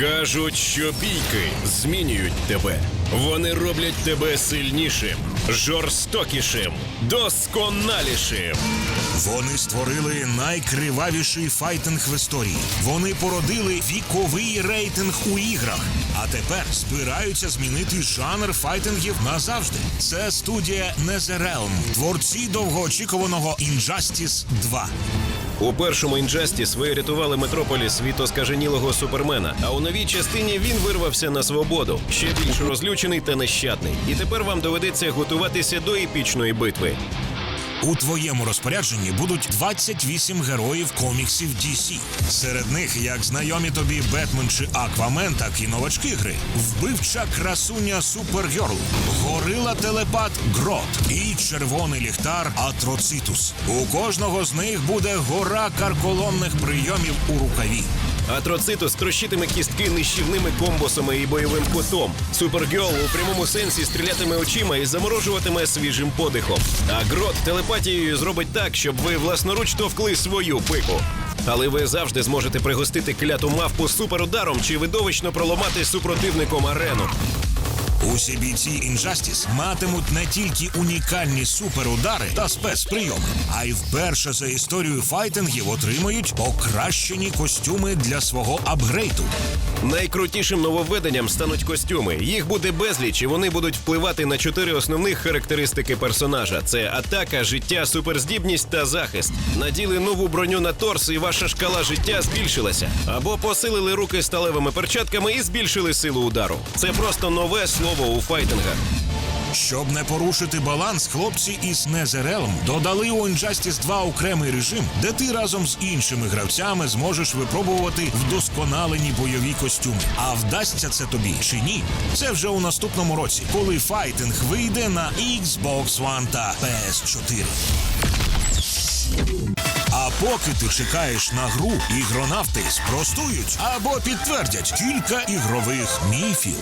Кажуть, що бійки змінюють тебе. Вони роблять тебе сильнішим, жорстокішим, досконалішим. Вони створили найкривавіший файтинг в історії. Вони породили віковий рейтинг у іграх. А тепер збираються змінити жанр файтингів назавжди. Це студія NetherRealm, творці довгоочікуваного Injustice 2. У першому інжастіс врятували рятували Метрополіс від оскаженілого супермена. А у новій частині він вирвався на свободу, ще більш розлючений та нещадний. І тепер вам доведеться готуватися до епічної битви. У твоєму розпорядженні будуть 28 героїв коміксів DC. Серед них як знайомі тобі Бетмен чи Аквамен, так і новачки гри. Вбивча красуня Супергерл, горила телепат Грот і червоний ліхтар Атроцитус. У кожного з них буде гора карколомних прийомів у рукаві. Атроцитус трощитиме кістки нищівними комбосами і бойовим кутом. Супергіол у прямому сенсі стрілятиме очима і заморожуватиме свіжим подихом. А грот телепатією зробить так, щоб ви власноруч товкли свою пику. Але ви завжди зможете пригостити кляту мавпу суперударом чи видовищно проламати супротивником арену. Усі бійці Injustice матимуть не тільки унікальні суперудари та спецприйоми, а й вперше за історію файтингів отримають покращені костюми для свого апгрейду. Найкрутішим нововведенням стануть костюми. Їх буде безліч, і вони будуть впливати на чотири основних характеристики персонажа: це атака, життя, суперздібність та захист. Наділи нову броню на торс, і ваша шкала життя збільшилася. Або посилили руки сталевими перчатками і збільшили силу удару. Це просто нове слово у файтингах. Щоб не порушити баланс, хлопці із NetherRealm додали у Injustice 2 окремий режим, де ти разом з іншими гравцями зможеш випробувати вдосконалені бойові костюми. А вдасться це тобі чи ні? Це вже у наступному році, коли файтинг вийде на Xbox One та PS4. А поки ти чекаєш на гру, ігронавти спростують або підтвердять кілька ігрових міфів.